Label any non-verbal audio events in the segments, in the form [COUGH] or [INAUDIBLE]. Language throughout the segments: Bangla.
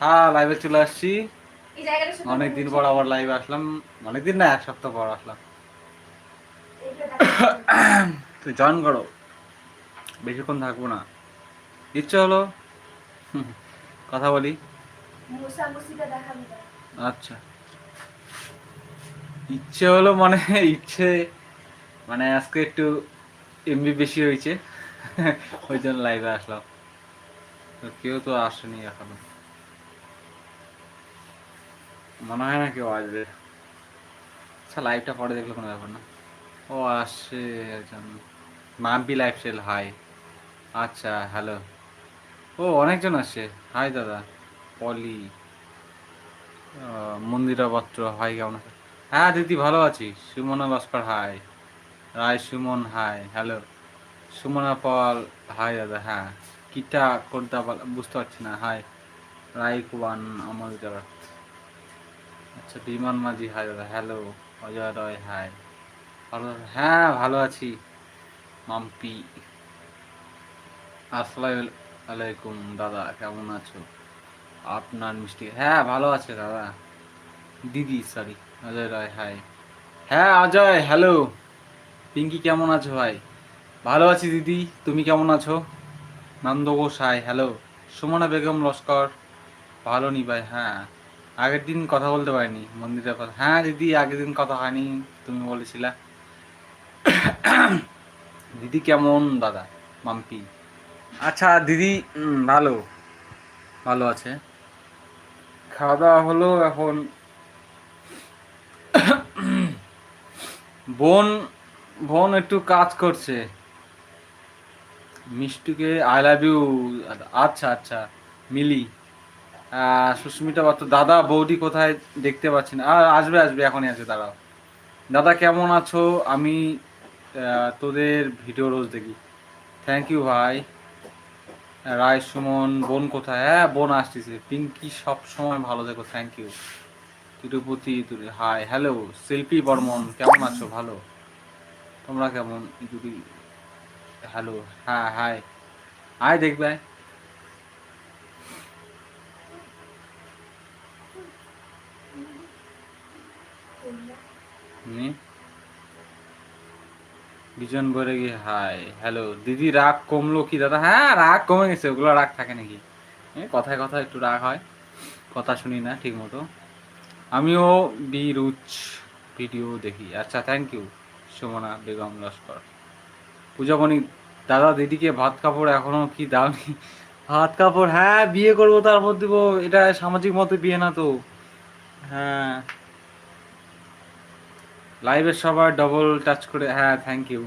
হ্যাঁ লাইভে চলে আসছি। এই জায়গাটা শুধু অনেক দিন পর আবার লাইভে আসলাম। অনেক দিন না এক সপ্তাহ পর আসলাম। তুই জয়েন করো। বেশিক্ষণ থাকব না। ইচ্ছে হলো। কথা বলি। আচ্ছা। ইচ্ছে হলো মানে ইচ্ছে মানে আজকে একটু এমবি বেশি হয়েছে। ওই জন্য লাইভে আসলাম। কেউ তো আসেনি এখনও। মনে হয় না কেউ আসবে। আচ্ছা লাইভটা পরে দেখলে কোনো ব্যাপার না। ও আসছে মাম্পি লাইফ স্টাইল হাই আচ্ছা হ্যালো ও, অনেকজন আসছে। হাই দাদা। পলি। মন্দিরা পাত্র হাই কেমন হ্যাঁ দিদি, ভালো আছি। Sumana Bhaskar hi Roy Suman hi hello Sumana Pal hi দাদা হ্যাঁ। কিটা পার- বুঝতে পারছি না। হাই রায় কুবান আমল জগৎ। আচ্ছা বিমান মাঝি হাই দাদা হ্যালো অজয় রয় হাই ভালো হ্যাঁ ভালো আছি। মাম্পি, আসসালামু আলাইকুম দাদা, কেমন আছো? আপনার মিষ্টি হ্যাঁ ভালো আছে দাদা। দিদি সরি অজয় রায় হাই হ্যাঁ অজয় হ্যালো পিঙ্কি, কেমন আছো, ভাই? ভালো আছি দিদি, তুমি কেমন আছো? Nanda hi hello Sumana Begum Laskar. ভালো নি ভাই হ্যাঁ। আগের দিন কথা বলতে পারিনি মন্দিরের কথা। হ্যাঁ দিদি আগের দিন কথা হয়নি তুমি বলেছিলা। দিদি কেমন দাদা মাম্পি? আচ্ছা দিদি ভালো। ভালো আছে। খাওয়া দাওয়া হলো এখন। বোন বোন একটু কাজ করছে। মিষ্টুকে আই লাভ ইউ আচ্ছা আচ্ছা মিলি। সুস্মিতা পাত্র, দাদা, বৌদি কোথায় দেখতে পাচ্ছি না। আর আসবে আসবে, এখনই আছে দাঁড়াও। দাদা, কেমন আছো? আমি তোদের ভিডিও রোজ দেখি। থ্যাংক ইউ ভাই। রায় সুমন, বোন কোথায়? হ্যাঁ বোন আসতেছে। পিঙ্কি সব সময় ভালো থেকো thank you Tirupati hi hello Shilpi Barman, কেমন আছো? ভালো। তোমরা কেমন? যদি হ্যাঁ হাই হাই দেখবে হুম বিজন বলে কি হাই হ্যালো দিদি রাগ কমলো কি দাদা হ্যাঁ রাগ কমে গেছে, ওগুলো রাগ থাকে নাকি? কথায় কথায় একটু রাগ হয়। কথা শুনি না, ঠিক মতো। আমিও বিরুচ ভিডিও দেখি। আচ্ছা থ্যাংক ইউ সুমনা বেগম লস্কর। পূজামণি দাদা দিদিকে ভাত কাপড় এখনও কি দাওনি ভাত কাপড় হ্যাঁ বিয়ে করব তারপর দিব এটা সামাজিক মতে বিয়ে না তো। হ্যাঁ। লাইভের সবার ডবল টাচ করে হ্যাঁ থ্যাংক ইউ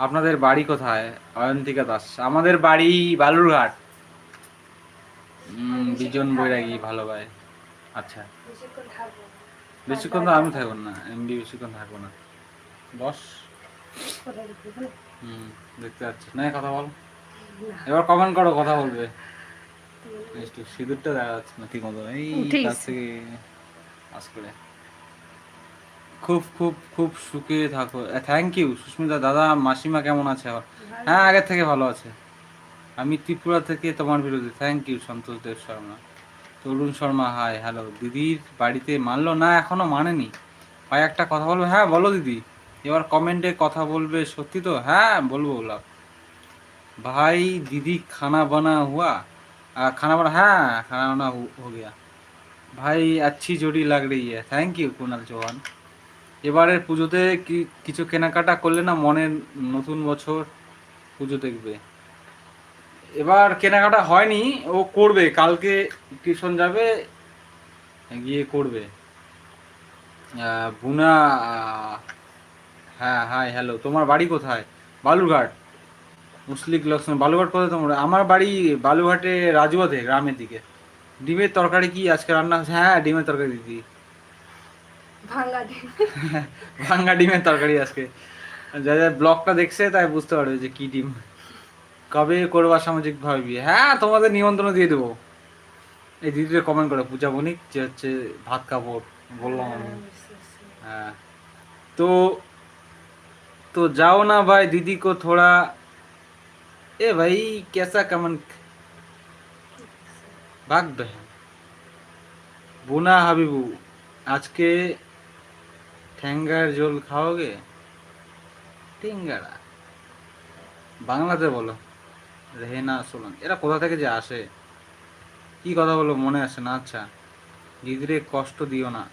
আপনাদের বাড়ি কোথায়? অয়ন্তিকা দাস। আমাদের বাড়ি বালুরঘাট। বিজন বৈরাগী ভালো ভাই। আচ্ছা। বেশিক্ষণ। তো আমি থাকব না এমবি বেশিক্ষণ থাকব না। বস? হুম দেখতে পাচ্ছি না কথা বল। এবার কমেন্ট করো কথা বলবে। একটু সিঁদুরটা দেখা যাচ্ছে না ঠিক মতো। এই কাছ থেকে পাস করে। খুব খুব খুব সুখে থাকো। থ্যাংক ইউ সুস্মিতা দাদা মাসিমা কেমন আছে আবার? হ্যাঁ আগের থেকে ভালো আছে। আমি ত্রিপুরা থেকে তোমার বিরোধী। Thank you Santosh Deb Sharma. Tarun Sharma hi hello দিদির বাড়িতে মানলো না এখনও মানেনি ভাই একটা কথা বলব? হ্যাঁ বলো দিদি। এবার কমেন্টে কথা বলবে সত্যি তো হ্যাঁ বলবো লাভ भाई दीदी खाना बना हुआ आ, खाना बना हाँ खाना बना हो, हो गया ভাই अच्छी जोड़ी लग रही है থ্যাংক ইউ কুনাল চৌহান এবারের পুজোতে কি কিছু কেনাকাটা করলে না মনের নতুন বছর পুজো দেখবে এবার কেনাকাটা হয়নি ও করবে কালকে টিউশন যাবে গিয়ে করবে আহ, বুনা আহ, হ্যাঁ হাই হ্যালো তোমার বাড়ি কোথায়? বালুরঘাট। মুসলিক লক্ষ্মণ বালুঘাট কোথায় তোমার? আমার বাড়ি বালুঘাটে রাজুয়াতে গ্রামের দিকে। ডিমের তরকারি কি আজকে রান্না? হচ্ছে হ্যাঁ ডিমের তরকারি দিদি। ভাঙ্গা ডিম। [LAUGHS] ভাঙ্গা ডিমের তরকারি আজকে। যাদের ব্লগটা দেখছে তাই বুঝতে পারবে যে কি ডিম। কবে করবা সামাজিক ভাবে বিয়ে? হ্যাঁ তোমাদের নিমন্ত্রণ দিয়ে দেবো। এই দিদিরে কমেন্ট করে পূজা বণিক যে হচ্ছে ভাত কাপড় বললাম আমি। হ্যাঁ तो तो जाओ ना भाई दीदी को थोड़ा ए भाई कैसा कमेंट বাঘ বেহেন বুনা হাবিবু আজকে ঠ্যাঙ্গার জল খাওয়াগে টিঙ্গারা বাংলাতে বলো রেহেনা সোলান এরা কোথা থেকে যে আসে কি কথা বলো মনে আসে না আচ্ছা দিদিরে কষ্ট দিও না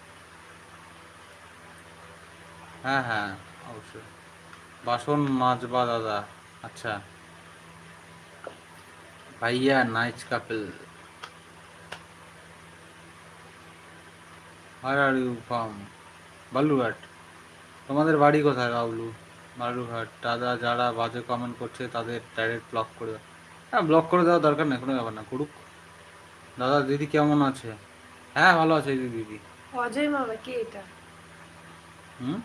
হ্যাঁ হ্যাঁ অবশ্যই বাসন মাজবা দাদা আচ্ছা। ভাইয়া নাইচ কাপেল। আর আর ইউ ফ্রম বালুঘাট তোমাদের বাড়ি কোথায় বাবলু? বালুঘাট দাদা যারা বাজে কমেন্ট করছে তাদের ডাইরেক্ট ব্লক করে দাও। হ্যাঁ ব্লক করে দেওয়া দরকার নেই কোনো ব্যাপার না করুক। দাদা দিদি কেমন আছে? হ্যাঁ ভালো আছে দিদি দিদি। অজয় মামা কে এটা? হুম?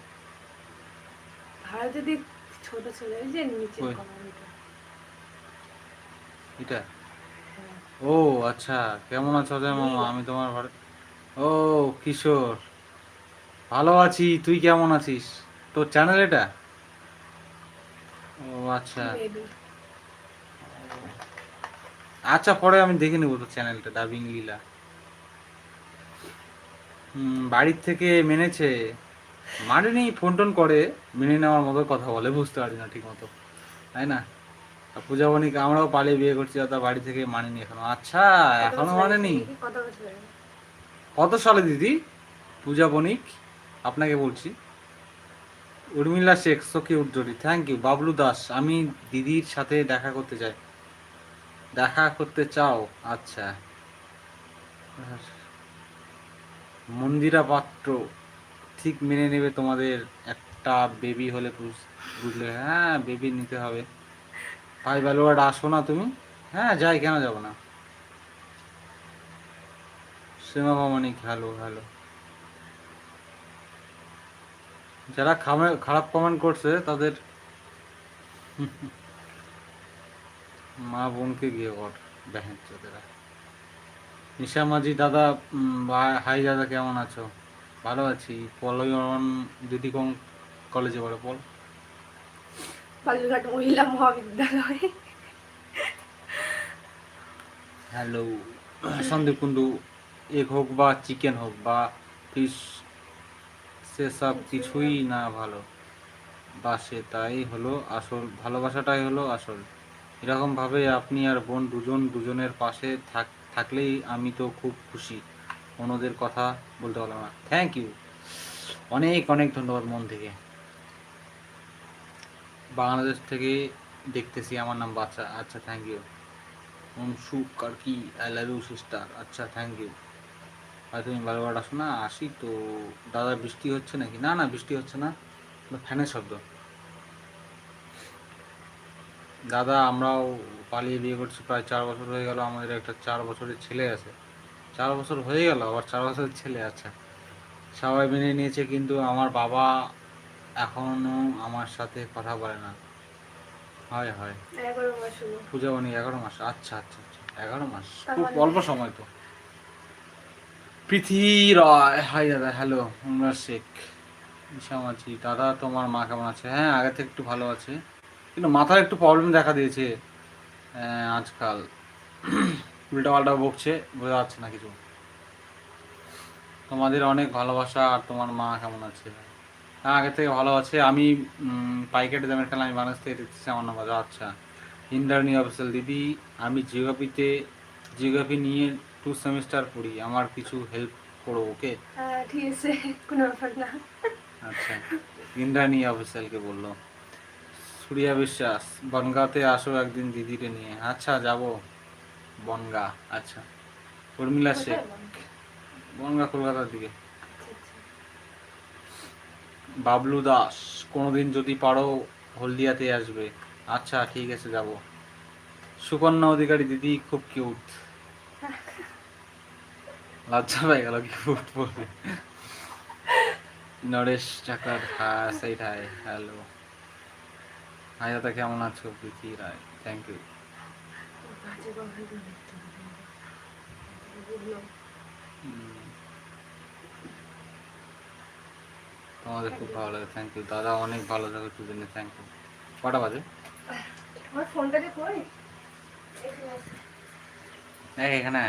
ভারতে দিক ছোট ছেলে যে নিচে এটা? হ্যাঁ। ও আচ্ছা। কেমন আছো অজয় মামা? আমি তোমার ঘরে ও কিশোর। ভালো আছি। তুই কেমন আছিস? তোর চ্যানেল এটা? ও আচ্ছা। আচ্ছা পরে আমি দেখে নেব তোর চ্যানেলটা ডাবিং লীলা। হুম, বাড়ির থেকে মেনেছে। মানেনি ফোন টোন করে মেনে নেওয়ার মতো কথা বলে বুঝতে পারি না ঠিক মতো তাই না? পূজা বণিক আমরাও পালিয়ে বিয়ে করছি তা বাড়ি থেকে মানেনি এখনও। আচ্ছা এখনও মানেনি? কত সালে দিদি? পূজা বণিক আপনাকে বলছি। উর্মিলা শেখ সখী উজ্জ্বলি থ্যাংক ইউ বাবলু দাস। আমি দিদির সাথে দেখা করতে চাই। দেখা করতে চাও? আচ্ছা। মন্দিরা পাত্র। ঠিক মেনে নেবে তোমাদের একটা বেবি হলে বুঝ- বুঝলে হ্যাঁ বেবি নিতে হবে। ভাই বালুয়াড আসো না তুমি। হ্যাঁ যাই, কেন যাব না? সীমা মামানিক হ্যালো হ্যালো যারা খারাপ কমেন্ট করছে, তাদের [LAUGHS] মা বোনকে গিয়ে কর চোদেরা। নিশা মাঝি দাদা হাই দাদা কেমন আছো? ভালো আছি। পলয়ন দিদি কোন কলেজে পড়ে? বল বালুরঘাট মহিলা মহাবিদ্যালয়। হ্যালো সন্দীপ কুন্ডু এগ হোক বা চিকেন হোক বা ফিশ সেসব কিছুই না ভালো। বাসে তাই হলো আসল ভালোবাসাটাই হলো আসল। এরকমভাবে আপনি আর বোন দুজন দুজনের পাশে থাক থাকলেই আমি তো খুব খুশি। অন্যদের কথা বলতে পারলাম না। থ্যাংক ইউ অনেক অনেক ধন্যবাদ মন থেকে। বাংলাদেশ থেকে দেখতেছি আমার নাম বাচ্চা। আচ্ছা thank you Anshu Karki I love you sister আচ্ছা থ্যাংক ইউ আর তুমি বারবার আসো না? আসি তো। দাদা, বৃষ্টি হচ্ছে নাকি? না না, বৃষ্টি হচ্ছে না। ফ্যানের শব্দ। দাদা, আমরাও পালিয়ে বিয়ে করছি। প্রায় চার বছর হয়ে গেল, আমাদের একটা চার বছরের ছেলে আছে। চার বছর হয়ে গেল আবার চার বছরের ছেলে আচ্ছা সবাই মেনে নিয়েছে কিন্তু আমার বাবা এখনও আমার সাথে কথা বলে না। হয় হয়। পূজা বানি এগারো মাস। আচ্ছা আচ্ছা আচ্ছা। এগারো মাস। খুব মানে- অল্প সময় তো। প্রীতি রয় হাই দাদা হ্যালো আমরা শেখ। ঈশা মাঝি দাদা তোমার মা কেমন আছে? হ্যাঁ আগে থেকে একটু ভালো আছে। কিন্তু মাথার একটু প্রবলেম দেখা দিয়েছে আজকাল। উল্টা পাল্টা বকছে বোঝা যাচ্ছে না কিছু। তোমাদের অনেক ভালোবাসা আর তোমার মা কেমন আছে? হ্যাঁ আগে থেকে ভালো আছে। আমি পাইকারি দামের খেলা আমি বাংলাদেশ থেকে দেখতেছি আমার নাম আচ্ছা। ইন্টারনি অফিসিয়াল দিদি আমি জিওগ্রাফিতে জিওগ্রাফি নিয়ে টু সেমিস্টার পড়ি। আমার কিছু হেল্প করো ওকে? হ্যাঁ ঠিক আছে কোনো ব্যাপার না। আচ্ছা ইন্দ্রাণী অফিসালকে বলল। সুরিয়া বিশ্বাস বনগাঁতে আসো একদিন দিদিকে নিয়ে। আচ্ছা যাব। বনগা আচ্ছা। উর্মিলা শেখ। বনগা? কলকাতার দিকে। আচ্ছা, আচ্ছা। বাবলু দাস কোনোদিন যদি পারো হলদিয়াতে আসবে। আচ্ছা ঠিক আছে যাব। সুকন্যা অধিকারী দিদি খুব কিউট [LAUGHS] লজ্জা পেয়ে গেল কিউট বলে। নরেশ চাকার হ্যাঁ সেইটাই হ্যালো। হাই দাদা কেমন আছো প্রীতি রায়? থ্যাংক ইউ হবে। বুঝলাম। তোমাদের খুব ভালো লাগে থ্যাংক ইউ দাদা অনেক ভালো থাকো দুজনে থ্যাংক ইউ কটা বাজে? আমার ফোনটাকে কই? এখানে এখানে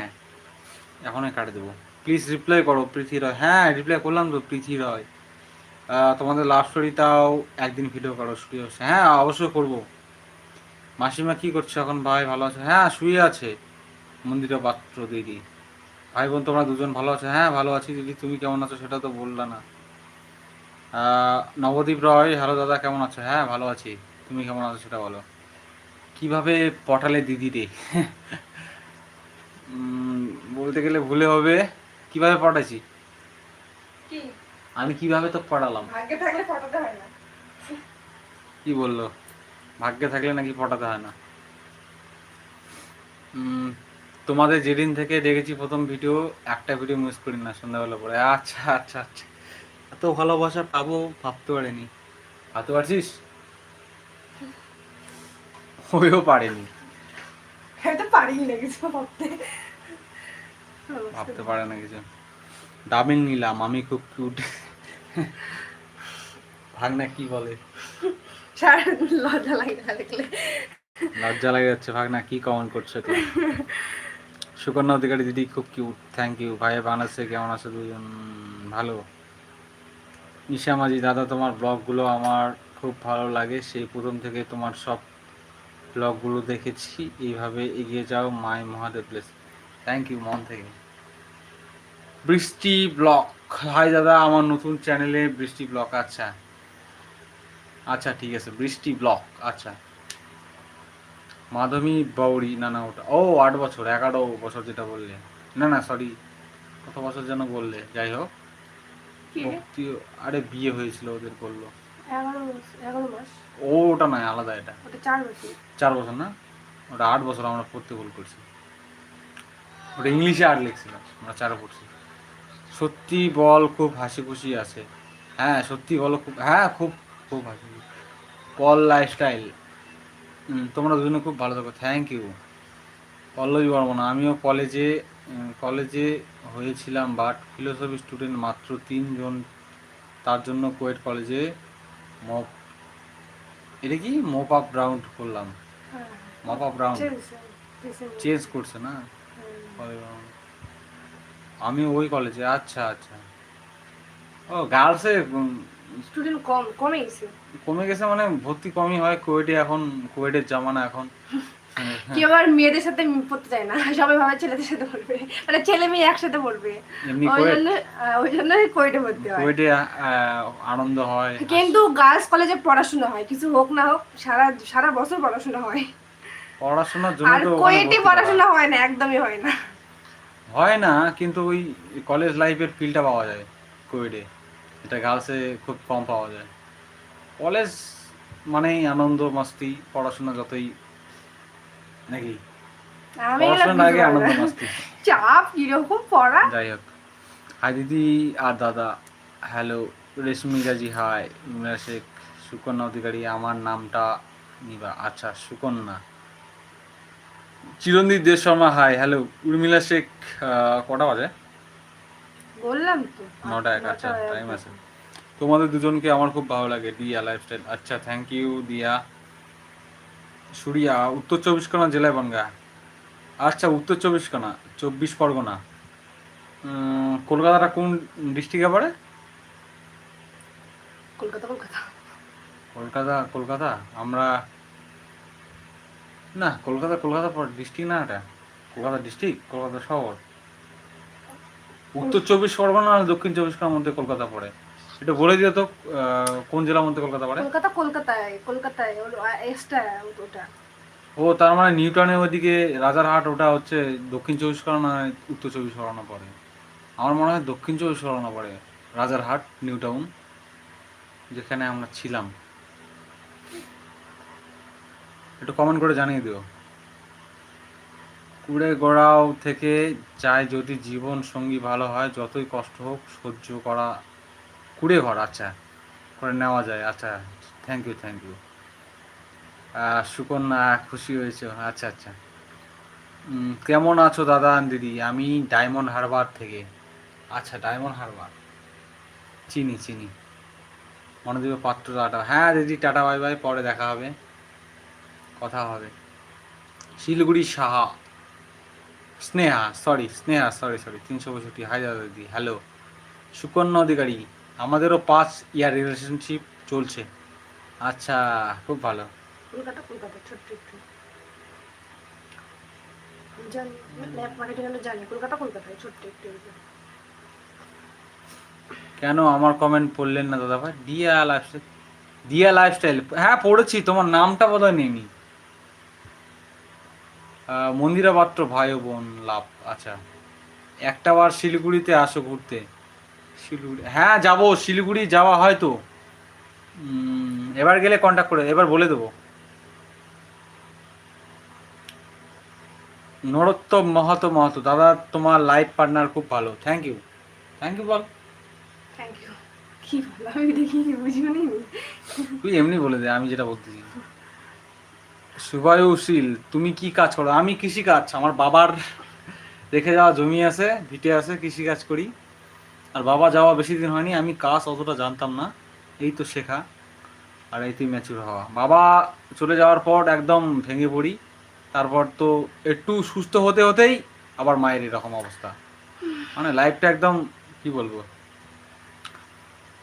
এখনই কাটে দেবো। প্লিজ রিপ্লাই করো প্রীতি রয় হ্যাঁ রিপ্লাই করলাম তো প্রীতি রয় তোমাদের লাভ স্টোরিটাও একদিন ভিডিও করো বসে হ্যাঁ অবশ্যই করব। মাসিমা কি করছ এখন? ভাই ভালো আছে? হ্যাঁ শুয়ে আছে। মন্দিরা পাত্র দিদি। ভাই বোন তোমরা দুজন ভালো আছো? হ্যাঁ ভালো আছি দিদি। তুমি কেমন আছো? সেটা তো বললা না। নবদ্বীপ রয় হ্যালো দাদা কেমন আছো? হ্যাঁ ভালো আছি। তুমি কেমন আছো সেটা বলো। কীভাবে পটালে দিদি রে? বলতে গেলে ভুলে হবে। কীভাবে পটাইছি? আমি কীভাবে তো পড়ালাম থাকলে হয় না। কি বলল? ভাগ্যে থাকলে নাকি পটাতে হয় না। তোমাদের যেদিন থেকে দেখেছি প্রথম ভিডিও একটা ভিডিও মিস করি না সন্ধ্যাবেলা পরে। আচ্ছা আচ্ছা আচ্ছা। এত ভালোবাসা পাবো ভাবতে পারিনি। ভাবতে পারছিস? হয়েও পারেনি। ভাবতে। পারে না কিছু। ডাবিং নিলাম আমি খুব কিউট ভাগনা কি বলে? সারা লজ্জা লাগে দেখলে। লজ্জা লাগে যাচ্ছে, ভাগনা, কি কমেন্ট করছ তো সুকন্যা অধিকারী, দিদি খুব কিউট থ্যাংক ইউ ভাই বাংলাদেশে কেমন আছে দুজন? ভালো। নিশা মাঝি, দাদা, তোমার ব্লগগুলো আমার খুব ভালো লাগে। সেই প্রথম থেকে তোমার সব ব্লগগুলো দেখেছি। এইভাবে এগিয়ে যাও, my Mahadev place thank you মন থেকে। বৃষ্টি ব্লক। হাই দাদা, আমার নতুন চ্যানেলে বৃষ্টি ব্লক আচ্ছা। আচ্ছা ঠিক আছে। বৃষ্টি ব্লক আচ্ছা। মাধবী বাউরি না না ওটা ও আট বছর এগারো বছর যেটা বললে। না না সরি কত বছর যেন বললে যাই হোক। ভক্তি আরে বিয়ে হয়েছিল ওদের মাস? ও ওটা নয় আলাদা এটা। চার বছর। না? ওটা আট বছর আমরা পড়তে ভুল করছি। ওটা ইংলিশে আট লিখছিলাম আমরা চারও পড়ছি। সত্যি বল খুব হাসি খুশি আছে। হ্যাঁ সত্যি বলো খুব হ্যাঁ খুব খুব হাসি পল লাইফস্টাইল তোমরা দুজনে খুব ভালো থাকো। Thank you Pallabi Barman. আমিও কলেজে কলেজে হয়েছিলাম বাট ফিলোসফি স্টুডেন্ট মাত্র তিনজন। তার জন্য কোয়েট কলেজে মপ এটা কি? মপ আপ রাউন্ড করলাম। হ্যাঁ। Mop up round change change করছে না? আমি ওই কলেজে আচ্ছা আচ্ছা। ও গার্লসে স্টুডেন্ট কম কমে গেছে। কমে গেছে মানে ভর্তি কমই হয় কোয়েটে এখন কোয়েটের জামানা এখন। [LAUGHS] কেউ আর মেয়েদের সাথে পড়তে চায় না সবাই ভাবে ছেলেদের সাথে পড়বে। মানে ছেলে মেয়ে একসাথে পড়বে। ওই জন্য ওই জন্য কোয়েটে ভর্তি হয়। কোয়েটে আনন্দ হয়। কিন্তু গার্লস কলেজে পড়াশোনা হয় কিছু হোক না হোক সারা সারা বছর পড়াশোনা হয়। পড়াশোনার জন্য আর কোয়েটে পড়াশোনা হয়। না একদমই হয় না। হয় না কিন্তু ওই কলেজ লাইফের ফিলটা পাওয়া যায় কোয়েডে এটা গার্লসে খুব কম পাওয়া যায়। কলেজ মানেই আনন্দ মাস্তি পড়াশোনা যতই নাকি? পড়াশোনার আগে আনন্দ মাস্তি। চাপ কীরকম পড়া? যাই হোক। হাই দিদি আর দাদা হ্যালো রেশমি গাজী হাই ইমরা শেখ সুকন্যা অধিকারী আমার নামটা নিবা। আচ্ছা সুকন্যা। চিরঞ্জিত দেব শর্মা হাই হ্যালো উর্মিলা শেখ কটা বাজে? বললাম তো। নটা এক আচ্ছা। টাইম আছে। তোমাদের দুজনকে আমার খুব ভালো লাগে দিয়া লাইফস্টাইল আচ্ছা থ্যাংক ইউ দিয়া। সুরিয়া উত্তর চব্বিশ পরগনা জেলায় বনগা। আচ্ছা উত্তর চব্বিশ পরগনা চব্বিশ পরগনা। কলকাতাটা কোন ডিস্ট্রিক্টে পড়ে? কলকাতা কলকাতা। কলকাতা কলকাতা? আমরা না কলকাতা কলকাতা পড়ে ডিস্ট্রিক্ট না এটা? কলকাতা ডিস্ট্রিক্ট কলকাতা শহর। উত্তর চব্বিশ পরগনা আর দক্ষিণ চব্বিশ পরগনার মধ্যে কলকাতা পড়ে। এটা বলে দিও তো কোন জেলার মধ্যে কলকাতা পড়ে? কলকাতা কলকাতায় কলকাতায় এক্সট্রা ওটা। ও তার মানে নিউটনের ওইদিকে রাজারহাট ওটা হচ্ছে দক্ষিণ চব্বিশ পরগনা উত্তর চব্বিশ পরগনা পড়ে। আমার মনে হয় দক্ষিণ চব্বিশ পরগনা পড়ে রাজারহাট নিউ টাউন যেখানে আমরা ছিলাম। একটু কমেন্ট করে জানিয়ে দিও। কুড়ে গড়াও থেকে চাই যদি জীবন সঙ্গী ভালো হয়, যতই কষ্ট হোক সহ্য করা কুড়ে ঘর আচ্ছা করে নেওয়া যায় আচ্ছা thank you thank you Sukanya খুশি হয়েছে আচ্ছা আচ্ছা। কেমন আছো দাদা দিদি? আমি ডায়মন্ড হারবার থেকে। আচ্ছা ডায়মন্ড হারবার। চিনি চিনি। মনোদীপ পাত্র টাটা। হ্যাঁ দিদি, টাটা বাই বাই পরে দেখা হবে। কথা হবে। Siliguri Saha. Sneha sorry Sneha sorry sorry তিনশো পঁয়ষট্টি দিদি হ্যালো সুকন্যা অধিকারী আমাদেরও পাঁচ ইয়ার রিলেশনশিপ চলছে। আচ্ছা খুব ভালো। কলকাতা কলকাতা ছোট্ট একটু। জানি ল্যাব মার্কেটিং আমি জানি কলকাতা কলকাতায় ছোট্ট একটু কেন আমার কমেন্ট পড়লেন না দাদা ভাই দিয়া লাইফস্টাইল দিয়া লাইফস্টাইল হ্যাঁ পড়েছি তোমার নামটা বোধহয় নেই। মন্দিরা পাত্র ভাই ও বোন লাভ। আচ্ছা একটা বার শিলিগুড়িতে আসো ঘুরতে। শিলিগুড়ি হ্যাঁ যাব শিলিগুড়ি যাওয়া হয় তো। এবার গেলে কন্ট্যাক্ট করে এবার বলে দেবো। নরোত্তম মাহাতো মাহাতো দাদা তোমার লাইফ পার্টনার খুব ভালো। থ্যাংক ইউ থ্যাংক ইউ বল। থ্যাংক ইউ কি বলো? আমি দেখি বুঝিনি তুই এমনি বলে দে আমি যেটা বলতেছি। শুভায়ুশীল তুমি কি কাজ করো? আমি কৃষি কাজ আমার বাবার রেখে যাওয়া জমি আছে, ভিটে আছে কৃষি কাজ করি। আর বাবা যাওয়া বেশি দিন হয়নি, আমি কাজ অতটা জানতাম না। এই তো শেখা, আর এই তুই ম্যাচুর হওয়া। বাবা চলে যাওয়ার পর একদম ভেঙে পড়ি। তারপর তো একটু সুস্থ হতে হতেই আবার মায়ের এরকম অবস্থা। মানে লাইফটা একদম, কি বলব?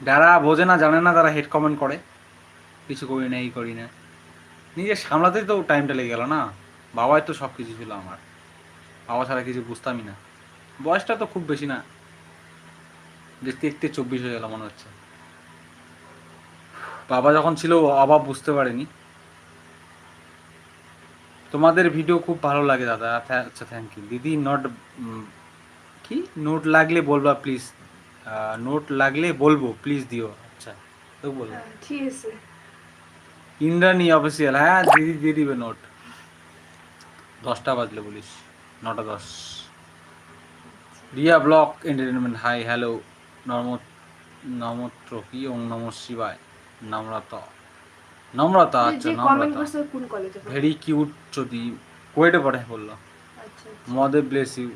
যারা বোঝে না, জানে না, তারা হেড কমেন্ট করে। কিছু করি না, এই করি না। নিজে সামলাতেই তো টাইমটা লেগে গেল না। বাবাই তো সব কিছু ছিল আমার। বাবা ছাড়া কিছু বুঝতামই না। বয়সটা তো খুব বেশি না। দেখতে দেখতে চব্বিশ হয়ে গেল মনে হচ্ছে। বাবা যখন ছিল অভাব বুঝতে পারেনি। তোমাদের ভিডিও খুব ভালো লাগে দাদা। আচ্ছা থ্যাংক ইউ দিদি নট কি? নোট লাগলে বলবা প্লিজ নোট লাগলে বলব। প্লিজ দিও। আচ্ছা তো বলব হ্যাঁ, ঠিক আছে। ইন্দ্রাণী অফিসিয়াল হ্যাঁ দিদি দিয়ে দিবে নোট দশটা বাজলে বলিস নটা দশ। Riya blog entertainment hi hello norm নমত্র কি? ওম নম শিবায়। নম্রতা। নম্রতা আচ্ছা নম্রতা। ভেরি কিউট যদি কোয়েটে পড়ে বলল। আচ্ছা মদে ব্লেস ইউ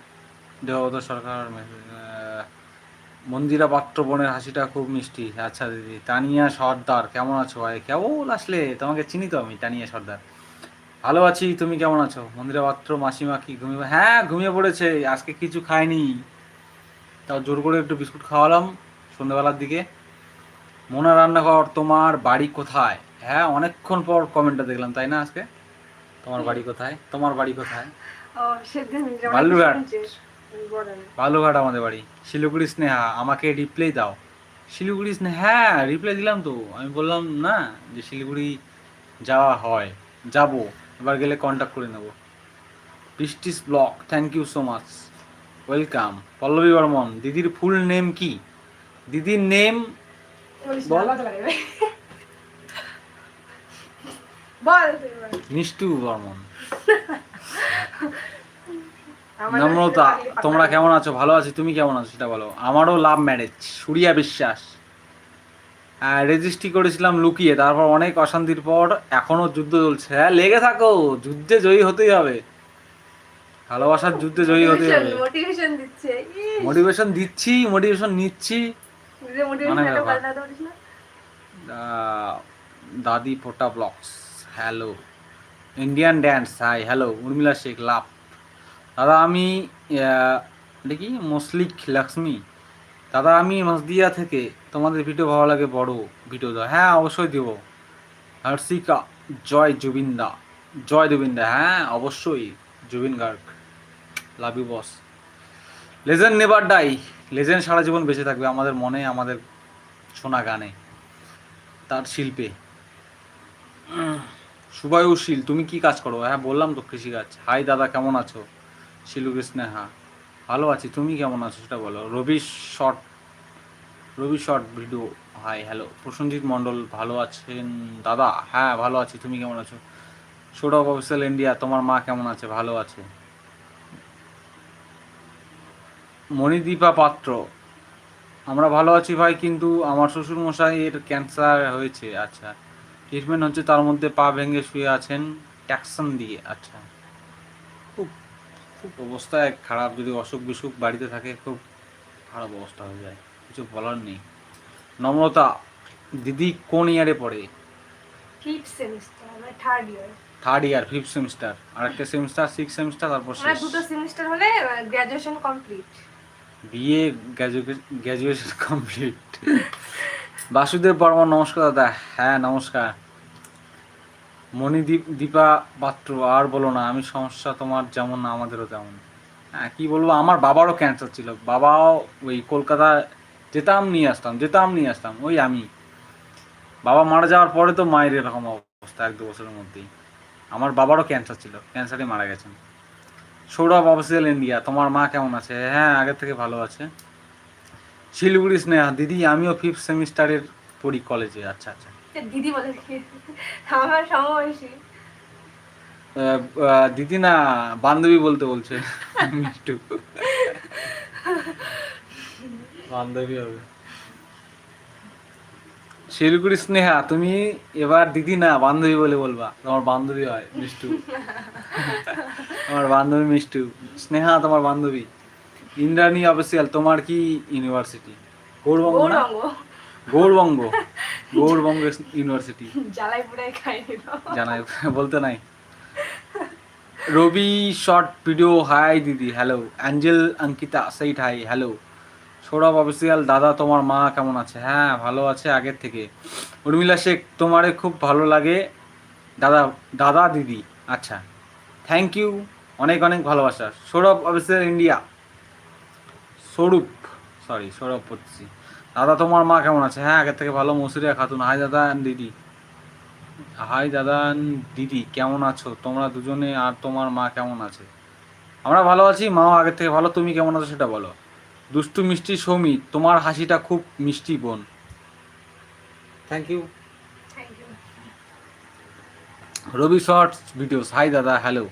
দেবত সরকার মন্দিরা পাত্র বোনের হাসিটা খুব মিষ্টি। আচ্ছা দিদি তানিয়া সর্দার কেমন আছো ভাই? কেমন আসলে তোমাকে চিনি তো আমি তানিয়া সর্দার। ভালো আছি তুমি কেমন আছো? মন্দিরা পাত্র মাসিমা কি ঘুমিয়ে হ্যাঁ ঘুমিয়ে পড়েছে আজকে কিছু খায়নি তাও জোর করে একটু বিস্কুট খাওয়ালাম সন্ধ্যাবেলার দিকে। মোনা রান্নাঘর তোমার বাড়ি কোথায়? হ্যাঁ অনেকক্ষণ পর কমেন্টটা দেখলাম তাই না আজকে? তোমার বাড়ি কোথায়? তোমার বাড়ি কোথায়? ও সেদিন বালুরঘাট। বালুঘাট আমাদের বাড়ি। শিলিগুড়ি স্নেহা আমাকে রিপ্লাই দাও। শিলিগুড়ি স্নেহা হ্যাঁ রিপ্লাই দিলাম তো। আমি বললাম না যে শিলিগুড়ি যাওয়া হয়। যাব। এবার গেলে কন্ট্যাক্ট করে নেব। বৃষ্টিস blog thank you so much welcome Pallabi Barman দিদির ফুল নেম কি? দিদির নেম বলিস না, বল। লজ্জা লাগে রে। বল। তুই বল। মিষ্টু বর্মন। [LAUGHS] নম্রতা তোমরা কেমন আছো? ভালো আছি তুমি কেমন আছো সেটা বলো। আমারও লাভ ম্যারেজ সুরিয়া বিশ্বাস। রেজিস্ট্রি করেছিলাম লুকিয়ে তারপর অনেক অশান্তির পর এখনও যুদ্ধ চলছে। হ্যাঁ লেগে থাকো যুদ্ধে জয়ী হতেই হবে। ভালোবাসার যুদ্ধে জয়ী হতেই হবে। দিচ্ছে মোটিভেশন দিচ্ছি মোটিভেশন নিচ্ছি। মানে দাদি ফোটা blogs hello Indian dance hi hello Urmila Sheikh love দাদা আমি আহ, দেখি মুসলিক লক্ষ্মী। দাদা আমি মসদিয়া থেকে। তোমাদের ভিডিও ভালো লাগে বড় ভিডিও দাও। হ্যাঁ অবশ্যই দেবো। হর্ষিকা জয় জুবিনদা। জয় জুবিনদা হ্যাঁ অবশ্যই। Zubeen Garg. Love you boss legend never die legend সারা জীবন বেঁচে থাকবে আমাদের মনে আমাদের শোনা গানে তার শিল্পে। সুবায়ুশীল তুমি কি কাজ করো? হ্যাঁ বললাম তো কৃষিকাজ। হাই দাদা কেমন আছো? শিলুকে স্নেহা ভালো আছি। তুমি কেমন আছো সেটা বলো। Rabi short Rabi short video hi hello Prosenjit Mondal, ভালো আছেন? দাদা হ্যাঁ ভালো আছি। তুমি কেমন আছো? সৌরভ অফিসিয়াল ইন্ডিয়া তোমার মা কেমন আছে? ভালো আছে। মণিদীপা পাত্র, আমরা ভালো আছি ভাই, কিন্তু আমার শ্বশুর মশাই এর ক্যান্সার হয়েছে। আচ্ছা। ট্রিটমেন্ট হচ্ছে তার মধ্যে পা ভেঙে শুয়ে আছেন। ট্যাক্সন দিয়ে আচ্ছা। খুব অবস্থায় খারাপ যদি অসুখ বিসুখ বাড়িতে থাকে খুব খারাপ অবস্থা হয়ে যায়। কিছু বলার নেই। নম্রতা দিদি কোন ইয়ারে পড়ে? Semester, আমার third year. Third year fifth semester আর একটা সেমিস্টার সিক্স সেমিস্টার তারপর শেষ। দুটো সেমিস্টার হলে graduation complete BA graduation complete Basudeb Barma নমস্কার দাদা। হ্যাঁ নমস্কার। মণিদীপ দীপা পাত্র, আর বলো না, আমি সমস্যা তোমার যেমন না, আমাদেরও তেমন। হ্যাঁ কি বলব, আমার বাবারও ক্যান্সার ছিল। বাবাও ওই কলকাতা যেতাম, নিয়ে আসতাম, যেতাম, নিয়ে আসতাম, ওই আমি। বাবা মারা যাওয়ার পরে তো মায়ের এরকম অবস্থা এক দু বছরের মধ্যেই। আমার বাবারও ক্যান্সার ছিল ক্যান্সারে মারা গেছেন। সৌরভ অফিসিয়াল ইন্ডিয়া তোমার মা কেমন আছে? হ্যাঁ আগের থেকে ভালো আছে। শিলিগুড়ি স্নেহা, দিদি, আমিও ফিফথ সেমিস্টারের পড়ি কলেজে আচ্ছা আচ্ছা। দিদি বলে আমার সমবয়সী। দিদি না বান্ধবী বলতে বলছে মিষ্টু। বান্ধবী হবে। শিলিগুড়ি স্নেহা তুমি এবার দিদি না বান্ধবী বলে বলবা তোমার বান্ধবী হয় মিষ্টু। তোমার বান্ধবী মিষ্টু। স্নেহা তোমার বান্ধবী। ইন্দ্রাণী অফিসিয়াল তোমার কি ইউনিভার্সিটি গৌরবঙ্গ গৌরবঙ্গ গৌরবঙ্গ ইউনিভার্সিটি। খাই জানাই বলতে নাই। রবি শর্ট ভিডিও হাই দিদি হ্যালো। অ্যাঞ্জেল অঙ্কিতা সেইট হাই হ্যালো। সৌরভ অফিসিয়াল দাদা তোমার মা কেমন আছে? হ্যাঁ ভালো আছে আগের থেকে। উর্মিলা শেখ তোমারে খুব ভালো লাগে। দাদা দাদা দিদি আচ্ছা। থ্যাংক ইউ অনেক অনেক ভালোবাসা। Sourav official India. Swarup sorry Sourav পড়ছি দাদা তোমার মা কেমন আছে? হ্যাঁ আগের থেকে ভালো মসুরিয়া খাতুন হাই দাদা দিদি। হাই দাদা দিদি কেমন আছো? তোমরা দুজনে আর তোমার মা কেমন আছে? আমরা ভালো আছি মাও আগের থেকে ভালো তুমি কেমন আছো সেটা বলো। দুষ্টু মিষ্টি সৌমি তোমার হাসিটা খুব মিষ্টি বোন। Thank you Rabi shorts videos. Hi দাদা হ্যালো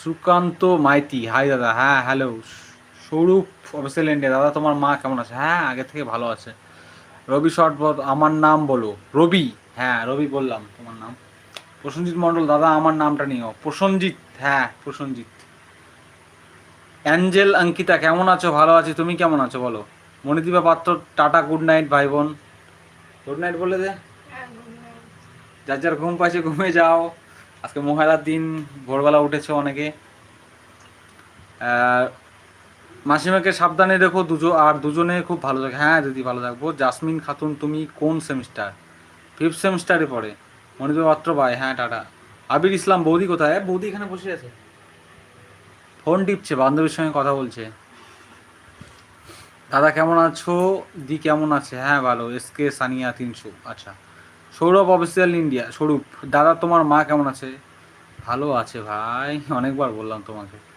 সুকান্ত মাইতি হাই দাদা হ্যাঁ হ্যালো স্বরূপ অফিসিয়াল ইন্ডিয়া, দাদা তোমার মা কেমন আছে? হ্যাঁ আগে থেকে ভালো আছে। রবি বল আমার নাম বলো। রবি হ্যাঁ রবি বললাম, তোমার নাম। প্রসেনজিৎ মণ্ডল, দাদা, আমার নামটা নিও। প্রসেনজিৎ হ্যাঁ প্রসেনজিৎ। অ্যাঞ্জেল, অঙ্কিতা, কেমন আছো? ভালো আছি, তুমি কেমন আছো বলো? মণিদীপা পাত্র, টাটা, গুড নাইট, ভাই বোন। গুড নাইট বলে দে। যার যার ঘুম পাচ্ছে ঘুমে যাও। আজকে মহালার দিন, ভোরবেলা উঠেছে অনেকে। মাসিমাকে সাবধানে রেখো দুজো, আর দুজনে খুব ভালো থাকে হ্যাঁ দিদি, ভালো থাকব জাসমিন, খাতুন, তুমি কোন সেমিস্টার? ফিফথ সেমিস্টারে পড়ে। মনিদীপ পাত্র ভাই হ্যাঁ টাটা। আবির ইসলাম, বৌদি কোথায়? বৌদি এখানে বসে আছে। ফোন টিপছে, বান্ধবীর সঙ্গে কথা বলছে। দাদা কেমন আছো? দি কেমন আছে? হ্যাঁ ভালো। এস কে সানিয়া তিনশো। আচ্ছা। Sourav, official India. স্বরূপ, দাদা, তোমার মা কেমন আছে? ভালো আছে ভাই। অনেকবার বললাম তোমাকে।